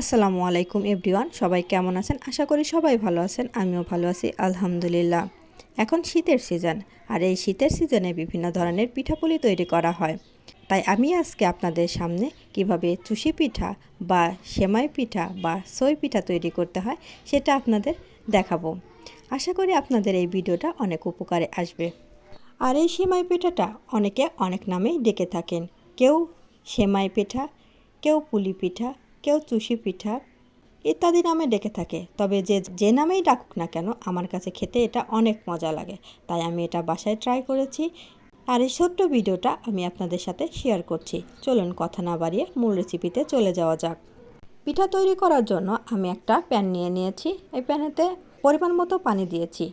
আসসালামু আলাইকুম এভরিওয়ান, সবাই কেমন আছেন? আশা করি সবাই ভালো আছেন, আমিও ভালো আছি, আলহামদুলিল্লাহ। এখন শীতের সিজন, আর এই শীতের সিজনে বিভিন্ন ধরনের পিঠাপুলি তৈরি করা হয়। তাই আমি আজকে আপনাদের সামনে কীভাবে চুষি পিঠা বা সেমাই পিঠা বা সই পিঠা তৈরি করতে হয়, সেটা আপনাদের দেখাবো। আশা করি আপনাদের এই ভিডিওটা অনেক উপকারে আসবে। আর এই সেমাই পিঠাটা অনেকে অনেক নামেই ডেকে থাকেন। কেউ সেমাই পিঠা, কেউ পুলি পিঠা কেউ চুষি পিঠা ইত্যাদি নামে ডেকে থাকে। তবে যে যে নামেই ডাকুক না কেন, আমার কাছে খেতে এটা অনেক মজা লাগে। তাই আমি এটা বাসায় ট্রাই করেছি। আর এই ছোট্ট ভিডিওটা আমি আপনাদের সাথে শেয়ার করছি। চলুন কথা না বাড়িয়ে মূল রেসিপিতে চলে যাওয়া যাক। পিঠা তৈরি করার জন্য আমি একটা প্যান নিয়ে নিয়েছি। এই প্যানেতে পরিমাণ মতো পানি দিয়েছি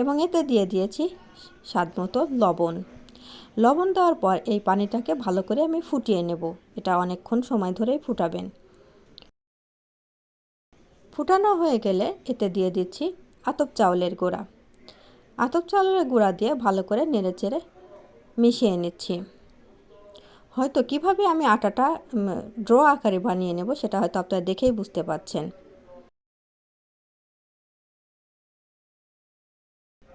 এবং এতে দিয়ে দিয়েছি স্বাদ মতো লবণ। লবণ দেওয়ার পর এই পানিটাকে ভালো করে আমি ফুটিয়ে নেব। এটা অনেকক্ষণ সময় ধরেই ফুটাবেন। ফুটানো হয়ে গেলে এতে দিয়ে দিচ্ছি আতপ চাউলের গুঁড়া। আতপ চাউলের গুঁড়া দিয়ে ভালো করে নেড়ে চেড়ে মিশিয়ে নিচ্ছি। হয়তো কীভাবে আমি আটাটা ড্র আকারে বানিয়ে নেব সেটা হয়তো আপনারা দেখেই বুঝতে পারছেন।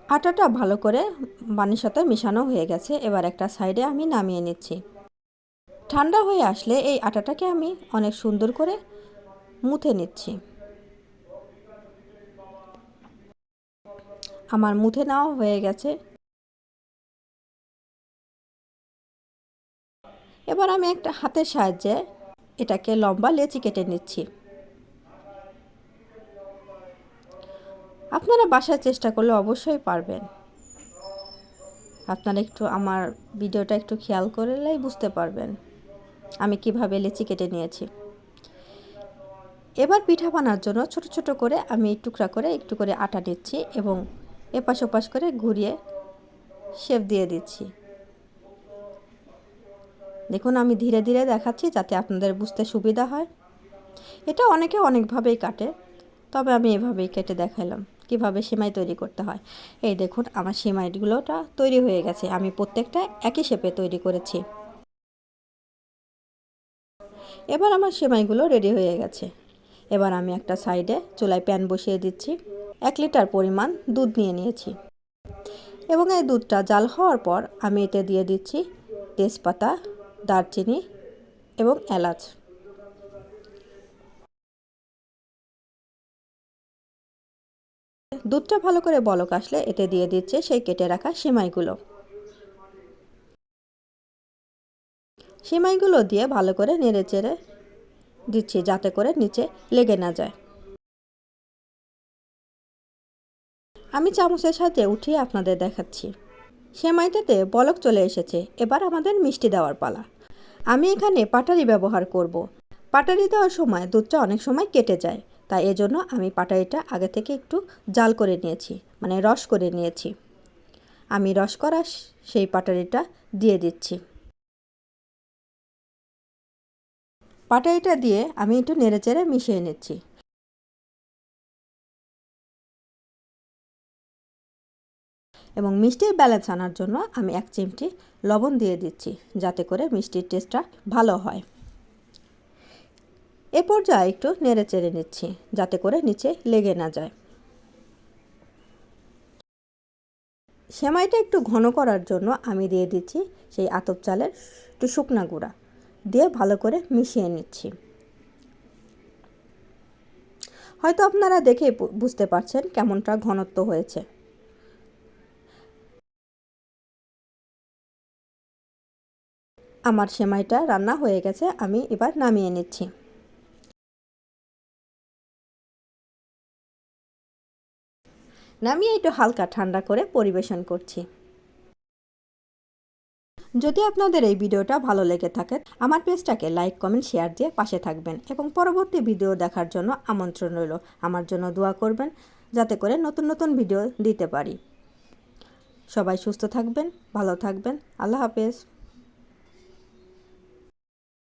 আটাটা ভালো করে পানির সাথে মিশানো হয়ে গেছে, এবার একটা সাইডে আমি নামিয়ে নিচ্ছি। ঠান্ডা হয়ে আসলে এই আটাটাকে আমি অনেক সুন্দর করে মুথে নিচ্ছি। আমার মুথে নেওয়া হয়ে গেছে। এবার আমি একটা হাতের সাহায্যে এটাকে লম্বা লেচি কেটে নিচ্ছি। আপনারা বাসায় চেষ্টা করলে অবশ্যই পারবেন। আপনারা একটু আমার ভিডিওটা একটু খেয়াল করলেই বুঝতে পারবেন আমি কীভাবে লেচি কেটে নিয়েছি। এবার পিঠা বানার জন্য ছোট ছোট করে আমি টুকরা করে একটু করে আটা নিচ্ছি এবং এপাশ ওপাশ করে ঘুরিয়ে শেপ দিয়ে দিচ্ছি। দেখুন, আমি ধীরে ধীরে দেখাচ্ছি যাতে আপনাদের বুঝতে সুবিধা হয়। এটা অনেকে অনেকভাবেই কাটে, তবে আমি এভাবেই কেটে দেখালাম, কীভাবে সেমাই তৈরি করতে হয়। এই দেখুন, আমার সেমাইগুলোটা তৈরি হয়ে গেছে, আমি প্রত্যেকটা একই শেপে তৈরি করেছি। এবার আমার সেমাইগুলো রেডি হয়ে গেছে। এবার আমি একটা সাইডে চুলায় প্যান বসিয়ে দিচ্ছি। এক লিটার পরিমাণ দুধ নিয়ে নিয়েছি। এবং এই দুধটা জাল হওয়ার পর আমি এতে দিয়ে দিচ্ছি তেজপাতা, দারচিনি এবং এলাচ। দুধটা ভালো করে বলক আসলে এতে দিয়ে দিচ্ছে সেই কেটে রাখা সেমাইগুলো। সেমাইগুলো দিয়ে ভালো করে নেড়ে চেড়ে দিচ্ছি যাতে করে নিচে লেগে না যায়। আমি চামচের সাথে উঠিয়ে আপনাদের দেখাচ্ছি। সেমাইটাতে বলক চলে এসেছে। এবার আমাদের মিষ্টি দেওয়ার পালা। আমি এখানে পাটারি ব্যবহার করব। পাটারি দেওয়ার সময় দুধটা অনেক সময় কেটে যায়। তাই এজন্য আমি পাটারিটা আগে থেকে একটু জাল করে নিয়েছি মানে রস করে নিয়েছি। আমি রস করা সেই পাটারিটা দিয়ে দিচ্ছি। পাটারিটা দিয়ে আমি একটু নেড়েচেড়ে মিশিয়ে নিচ্ছি। এবং মিষ্টির ব্যালেন্স আনার জন্য আমি এক চিমটি লবণ দিয়ে দিচ্ছি, যাতে করে মিষ্টির টেস্টটা ভালো হয়। এ পর্যায়ে একটু নেড়ে চেড়ে নিচ্ছি, যাতে করে নিচে লেগে না যায়। সেমাইটা একটু ঘন করার জন্য আমি দিয়ে দিচ্ছি সেই আতপ চালের একটু শুকনা গুঁড়া, দিয়ে ভালো করে মিশিয়ে নিচ্ছি। হয়তো আপনারা দেখে বুঝতে পারছেন কেমনটা ঘনত্ব হয়েছে। আমার সেমাইটা রান্না হয়ে গেছে, আমি এবার নামিয়ে নিচ্ছি। নামিয়ে একটু হালকা ঠান্ডা করে পরিবেশন করছি। যদি আপনাদের এই ভিডিওটা ভালো লেগে থাকে, আমার পেজটাকে লাইক, কমেন্ট, শেয়ার দিয়ে পাশে থাকবেন এবং পরবর্তী ভিডিও দেখার জন্য আমন্ত্রণ রইল। আমার জন্য দোয়া করবেন যাতে করে নতুন নতুন ভিডিও দিতে পারি। সবাই সুস্থ থাকবেন, ভালো থাকবেন। আল্লাহ হাফেজ।